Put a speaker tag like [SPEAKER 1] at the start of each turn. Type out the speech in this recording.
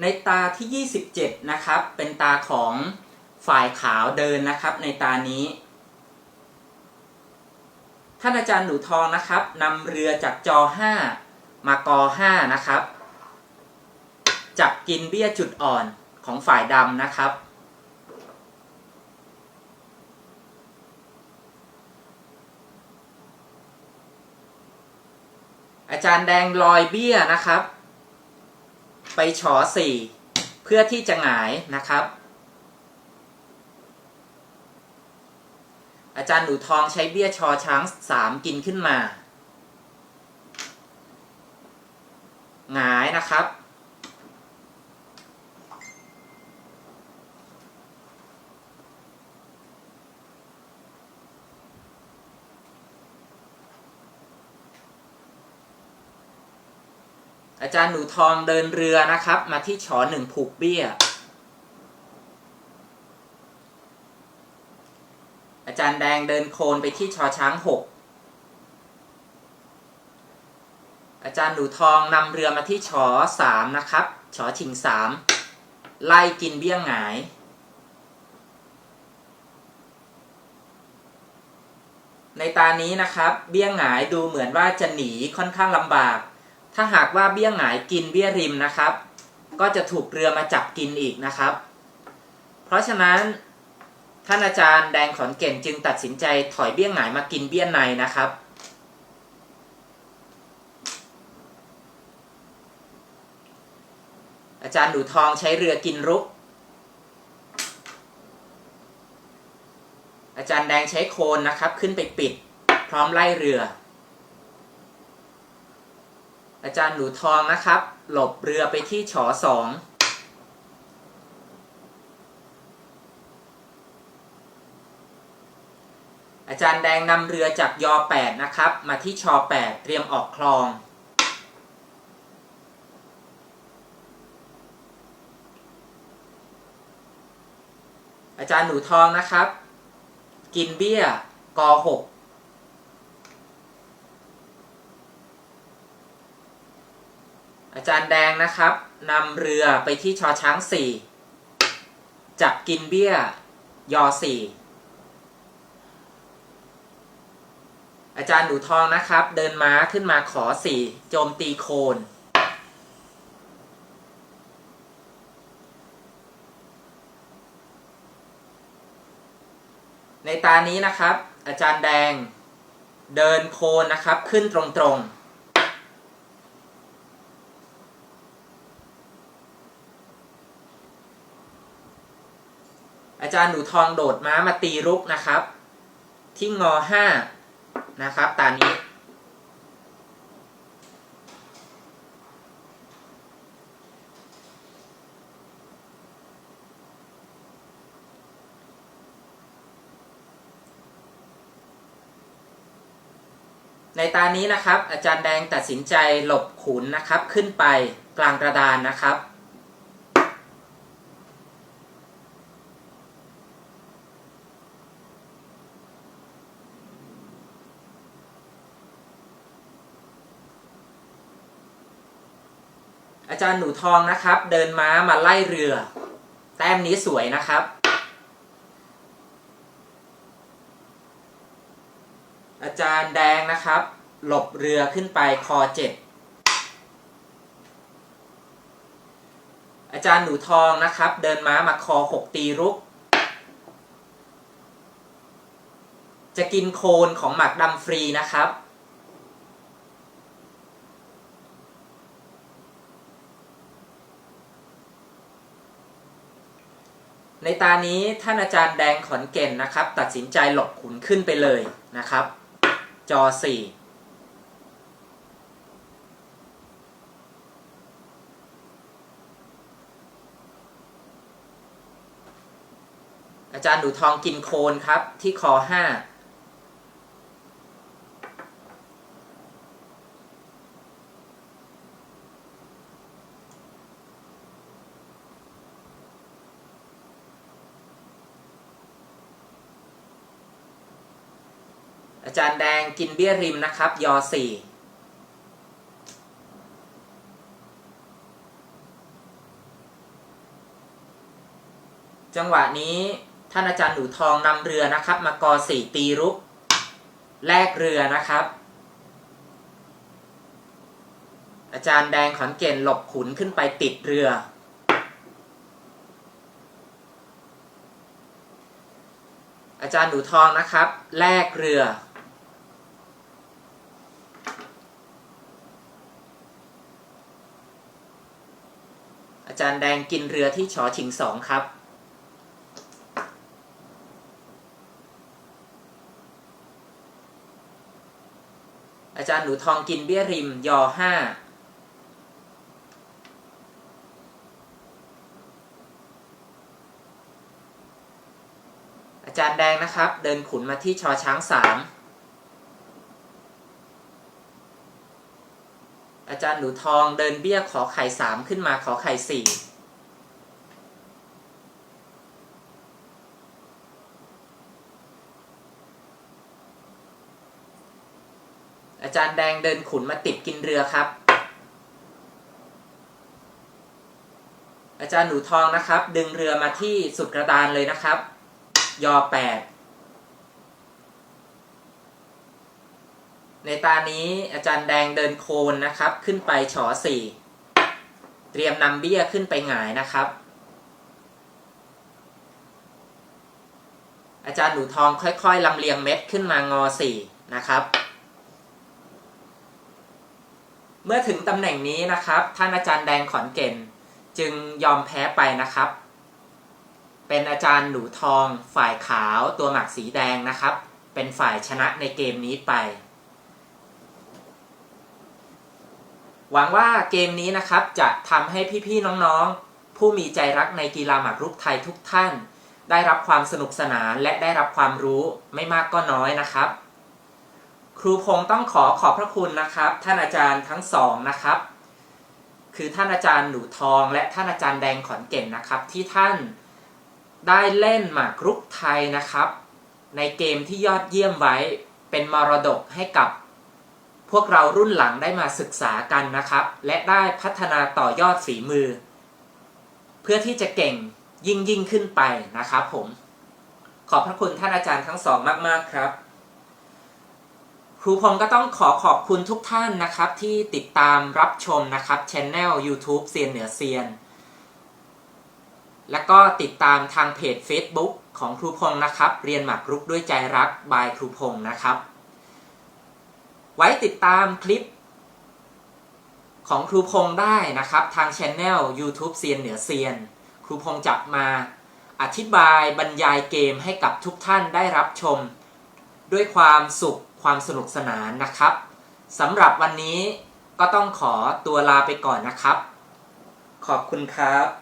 [SPEAKER 1] ในตาที่ 27 นะครับ เป็นตาของฝ่ายขาวเดินนะครับ ในตานี้ ท่านอาจารย์หนูทองนะครับนำเรือจากจอ 5 มากอ 5 นะครับ จับกินเบี้ยจุดอ่อนของฝ่ายดำนะครับ อาจารย์แดงลอยเบี้ยนะครับ ไปฉอสี่เพื่อที่จะหงายนะครับ อาจารย์หนูทองใช้เบี้ยชอช้างสามกินขึ้นมา หงายนะครับ อาจารย์หนูทองเดินเรือนะครับ มาที่ฉอหนึ่งผูกเบี้ย อาจารย์แดงเดินโคนไปที่ชอช้างหกอาจารย์หนูทองนำเรือมาที่ชอสามนะครับชอชิงสามไล่กินเบี้ยงหงาย ในตานี้นะครับ เบี้ยงหงายดูเหมือนว่าจะหนีค่อนข้างลำบาก ถ้าหากว่าเบี้ยหงายกินเบี้ยริมนะครับ ก็จะถูกเรือมาจับกินอีกนะครับ เพราะฉะนั้นท่านอาจารย์แดงขอนเก่นจึงตัดสินใจถอยเบี้ยหงายมากินเบี้ยในนะครับ อาจารย์หนูทองใช้เรือกินรุก อาจารย์แดงใช้โคนนะครับ ขึ้นไปปิด พร้อมไล่เรือ อาจารย์หนูทองนะครับ หลบเรือไปที่ฉอสองอาจารย์แดงนำเรือจากยอ8นะครับ มาที่ชอ8เตรียมออกคลอง อาจารย์หนูทองนะครับ กินเบี้ยกอ6อาจารย์ แดงนะครับนำเรือไปที่ชอช้าง4จับกินเบี้ยยอ4อาจารย์หนูทองนะครับ เดินม้าขึ้นมาขอ4โจมตีโคน ในตานี้นะครับ อาจารย์แดง เดินโคนนะครับขึ้นตรงๆ จารย์หนูทองโดดม้ามาตีรุกนะครับ ที่งอห้านะครับ ตานี้ในตานี้นะครับ อาจารย์แดงตัดสินใจหลบขุนนะครับขึ้นไปกลางกระดานนะครับ อาจารย์หนูทองนะครับ เดินม้ามาไล่เรือ แต้มนี้สวยนะครับ อาจารย์แดงนะครับ หลบเรือขึ้นไปคอเจ็ดอาจารย์หนูทองนะครับ เดินม้ามาคอหกตีรุก จะกินโคนของหมักดำฟรีนะครับ ตานี้ท่านอาจารย์แดงขอนเก่นนะครับ ตัดสินใจหลบขุนขึ้นไปเลยนะครับ จอ 4อาจารย์ดูทองกินโคนครับที่คอห้า อาจารย์แดงกินเบี้ยริมนะครับ ยอสี่จังหวะนี้ท่านอาจารย์หนูทองนำเรือนะครับ มากอสี่ตีรุกแลกเรือนะครับ อาจารย์แดงขอนเก่นหลบขุนขึ้นไปติดเรือ อาจารย์หนูทองนะครับ แลกเรือ อาจารย์แดงกินเรือที่ชอชิงสองครับอาจารย์หนูทองกินเบี้ยริม ยอห้า อาจารย์แดงนะครับ เดินขุนมาที่ชอช้างสาม อาจารย์หนูทองเดินเบี้ยขอไข่สามขึ้นมาขอไข่สี่อาจารย์แดงเดินขุนมาติดกินเรือครับ อาจารย์หนูทองนะครับ ดึงเรือมาที่สุดกระดานเลยนะครับ ยอแปด ในตานี้อาจารย์แดงเดินโคนนะครับ ขึ้นไปฉอสี่เตรียมนำเบี้ยขึ้นไปหงายนะครับ อาจารย์หนูทองค่อยๆลำเลียงเม็ดขึ้นมางอสี่นะครับ เมื่อถึงตำแหน่งนี้นะครับ ท่านอาจารย์แดงขอนเก่นจึงยอมแพ้ไปนะครับ เป็นอาจารย์หนูทองฝ่ายขาวตัวหมากสีแดงนะครับ เป็นฝ่ายชนะในเกมนี้ไป หวังว่าเกมนี้นะครับจะทำให้พี่ๆน้องๆ ผู้มีใจรักในกีฬาหมากรุกไทยทุกท่าน ได้รับความสนุกสนานและได้รับความรู้ไม่มากก็น้อยนะครับ ครูพงศ์ต้องขอขอบพระคุณนะครับ ท่านอาจารย์ทั้งสองนะครับ คือท่านอาจารย์หนูทอง และท่านอาจารย์แดงขอนเก่นนะครับ ที่ท่านได้เล่นหมากรุกไทยนะครับ ในเกมที่ยอดเยี่ยมไว้เป็นมรดกให้กับ พวกเรารุ่นหลังได้มาศึกษากันนะครับ และได้พัฒนาต่อยอดฝีมือ เพื่อที่จะเก่งยิ่งยิ่งขึ้นไปนะครับผม ขอบพระคุณท่านอาจารย์ทั้งสองมาก ๆ ครับครูพงศ์ก็ต้องขอขอบคุณทุกท่านนะครับ ที่ติดตามรับชมนะครับช anel YouTube เซียนเหนือเซียน แล้วก็ติดตามทางเพจ Facebook ของครูพงศ์นะครับ เรียนหมากรุกด้วยใจรักบายครูพงศ์นะครับ ไว้ติดตามคลิปของครูพงศ์ได้นะครับ ทางช anel YouTube เซียนเหนือเซียน ครูพงศ์จะมาอธิบายบรรยายเกมให้กับทุกท่านได้รับชม ด้วยความสุขความสนุกสนานนะครับสำหรับวันนี้ก็ต้องขอตัวลาไปก่อนนะครับ ขอบคุณครับ